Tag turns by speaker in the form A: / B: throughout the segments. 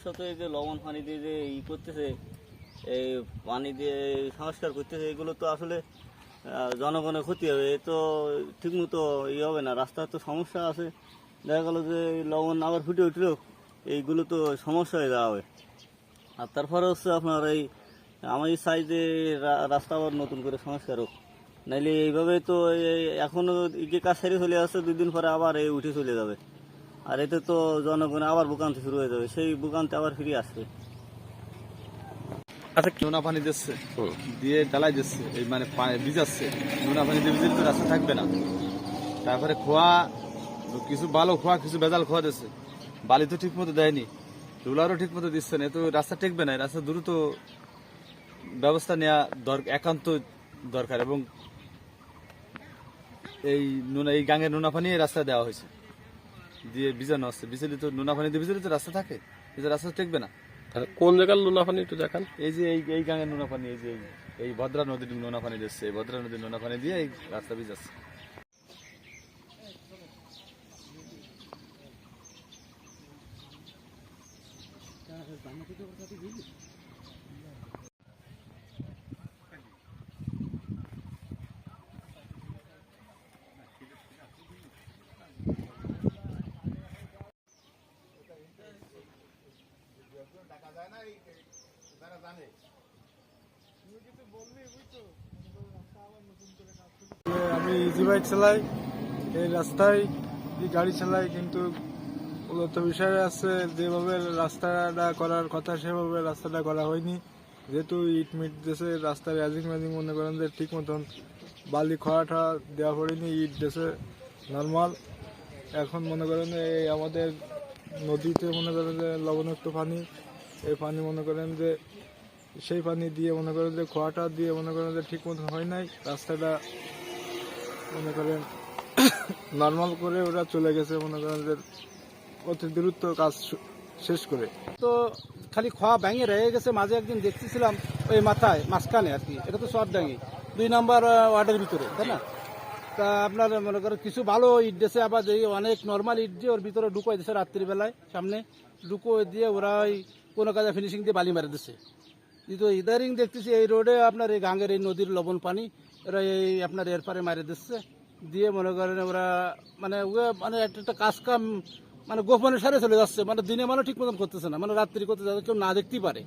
A: সমস্যা তো এই যে লবণ পানি দিয়ে যে ই করতেছে, এই পানি দিয়ে সংস্কার করতেছে, এগুলো তো আসলে জনগণের ক্ষতি হবে। এ তো ঠিকমতো ই হবে না রাস্তার তো সমস্যা আছে। দেখা গেলো যে লবণ আবার ফুটে উঠলেও এইগুলো তো সমস্যা হয়ে যাবে। আর তারপরে হচ্ছে আপনার এই আমার চাই যে রাস্তা আবার নতুন করে সংস্কার হোক। নাইলে এইভাবে তো এই, এখনও এই যে কাজ সেরে চলে আসছে, দুদিন পরে আবার এই উঠে চলে যাবে। আর এতে তো জনগণ আবার ভোগান্তি শুরু হয়ে যাবে। সেই ভোগান্তি আবার ফিরে আসবে।
B: আচ্ছা নোনা পানি দিচ্ছে। দিয়ে ডালাই দিচ্ছে। এই মানে ভিজাচ্ছে। নোনা পানি দিয়ে ভিজলে তো রাস্তা থাকবে না। তারপরে খোয়া কিছু ভালো খোয়া কিছু বেজাল খোয়া দিচ্ছে। বালি তো ঠিক মতো দেয়নি। রুলারও ঠিক মতো দিচ্ছে না। তো রাস্তা টেকবে না। রাস্তা দ্রুত ব্যবস্থা নেওয়া দর একান্ত দরকার। এবং এই নোনা এই গাঙের নোনা পানি রাস্তা দেওয়া হয়েছে। দিয়ে ভিজানো হচ্ছে ভিজলে তো নোনা পানি দিয়ে ভিজলে তো রাস্তা থাকে। এই যে রাস্তা টেকবে না।
C: তাহলে কোন জায়গার লোনা পানি একটু দেখান?
B: এই যে এই এই গাঙের নোনা পানি এই যে এই- এই ভদ্রা নদীর নোনা পানি দিচ্ছে এই ভদ্রা নদীর নোনা পানি দিয়ে এই রাস্তা ভিজাচ্ছে।
D: আমি ইজি বাইক চালাই এই রাস্তায় এই গাড়ি চালাই কিন্তু মূলত বিষয় আছে যেভাবে রাস্তাটা করার কথা সেভাবে রাস্তাটা করা হয়নি। যেহেতু ইট মিট দেশে রাস্তার অ্যাজিং ম্যাজিং মনে করেন যে ঠিক মতন বালি খোয়াটা দেওয়া পড়েনি ইট দেশে নর্মাল এখন মনে করেন এই আমাদের নদীতে মনে করেন যে লবণাক্ত পানি, এই পানি মনে করেন যে সেই পানি দিয়ে মনে করেন যে খোয়াটা দিয়ে মনে করেন যে ঠিক মতন হয় নাই, রাস্তাটা মনে করেন নর্মাল করে ওরা চলে গেছে মনে করেন যে অতি দ্রুত কাজ শেষ করে।
E: তো খালি খোয়া ভেঙে রয়ে গেছে, মাঝে একদিন দেখতেছিলাম ওই মাথায়, মাঝখানে আর কি, এটা তো সব ডাঙ্গি দুই নাম্বার ওয়ার্ডের ভিতরে, তাই না? তা আপনার মনে করেন কিছু ভালো ইট দিয়েছে, আবার যে অনেক নর্মাল ইট দিয়ে ওর ভিতরে ঢুকোয় দিয়েছে রাত্রিবেলায়, সামনে ঢুকোয় দিয়ে ওরা ওই কোনো কাজে ফিনিশিং দিয়ে বালি মারে দিচ্ছে কিন্তু ইদারিং দেখতেছি এই রোডে আপনার এই গাঙ্গের এই নদীর লবণ পানি, এরা এই আপনার এর পারে মারে দিচ্ছে দিয়ে মনে করেন ওরা মানে ওরা মানে একটা একটা কাজ কাম মানে গোপনের সারে চলে যাচ্ছে মানে দিনে মানে ঠিক মতন করতেছে না মানে রাত্রি করতে যাতে কেউ না দেখতেই পারে।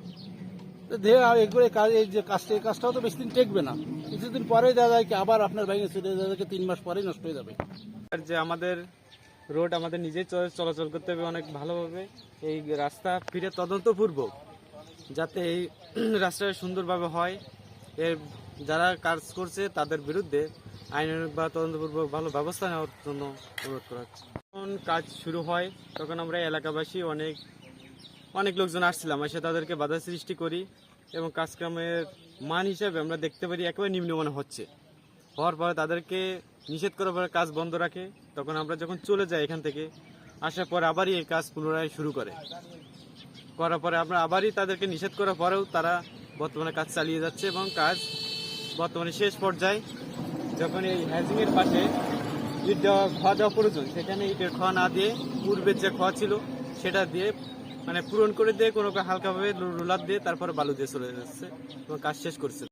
E: ধেয়ে এগুলো কাজ, এই যে কাজটা, এই কাজটাও তো বেশি দিন টেকবে না। কিছুদিন পরে দেখা যায় কি আবার আপনার ভেঙে চলে যাবে তিন মাস পরেই নষ্ট হয়ে যাবে।
F: আর যে আমাদের রোড আমাদের নিজেই চলাচল করতে হবে অনেক ভালোভাবে। এই রাস্তা ফিরে তদন্তপূর্বক যাতে এই রাস্তাটা সুন্দরভাবে হয়। এর যারা কাজ করছে তাদের বিরুদ্ধে আইনের বা তদন্তপূর্বক ভালো ব্যবস্থা নেওয়ার জন্য অনুরোধ করা হচ্ছে। যখন কাজ শুরু হয়, তখন আমরা এলাকাবাসী অনেক অনেক লোকজন আসছিলাম, এসে তাদেরকে বাধা সৃষ্টি করি এবং কাজকর্মের মান হিসাবে আমরা দেখতে পারি একেবারে নিম্নমানে হচ্ছে। হওয়ার পরে তাদেরকে নিষেধ করার পরে কাজ বন্ধ রাখে, তখন আমরা যখন চলে যাই এখান থেকে, আসার পর আবারই এই কাজ পুনরায় শুরু করে। করার পরে আমরা আবারই তাদেরকে নিষেধ করার পরেও তারা বর্তমানে কাজ চালিয়ে যাচ্ছে এবং কাজ বর্তমানে শেষ পর্যায়ে যখন এই হ্যাজিংয়ের পাশে ইট দেওয়া খোয়া দেওয়া প্রয়োজন, সেখানে ইটের খোয়া না দিয়ে পূর্বের যে খোয়া ছিল, সেটা দিয়ে মানে পূরণ করে দিয়ে কোনো হালকাভাবে রোলার দিয়ে তারপরে বালু দিয়ে চলে যাচ্ছে এবং কাজ শেষ করছে।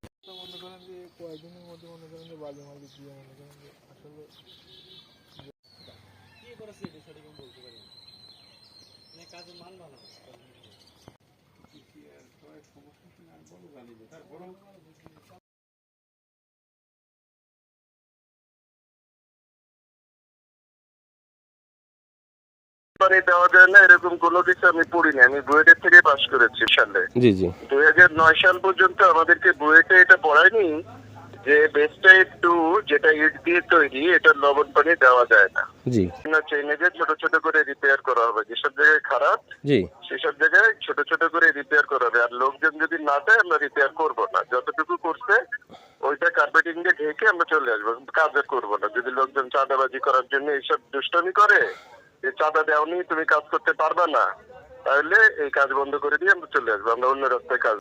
G: পানি দেওয়া যায় না এরকম কোনো কিছু আমি পড়িনি। আমি বুয়েটের থেকে পাশ করেছি সালে।
C: জি জি।
G: দুই হাজার নয় সাল পর্যন্ত আমাদেরকে বুয়েটে এটা পড়ায়নি যে বেস্টাইড টু যেটা ইট দিয়ে তৈরি এটা লবণ পানি দেওয়া যায় না।
C: জি।
G: না চেনে ছোট ছোট করে রিপেয়ার করা হবে। যেসব জায়গায় খারাপ
C: জি।
G: সেসব জায়গায় ছোট ছোট করে রিপেয়ার করা হবে। আর লোকজন যদি না দেয় আমরা রিপেয়ার করব না। যতটুকু করছে ওইটা কার্পেটিং দিয়ে ঢেকে আমরা চলে আসব। কাজ করব না। যদি লোকজন চাঁদাবাজি করার জন্য এইসব দুষ্টমি করে চাঁদা দেওনি, তুমি কাজ করতে পারবা না। তাহলে এই কাজ বন্ধ করে দিয়ে আমরা চলে আসব, আমরা অন্য রাস্তায় কাজ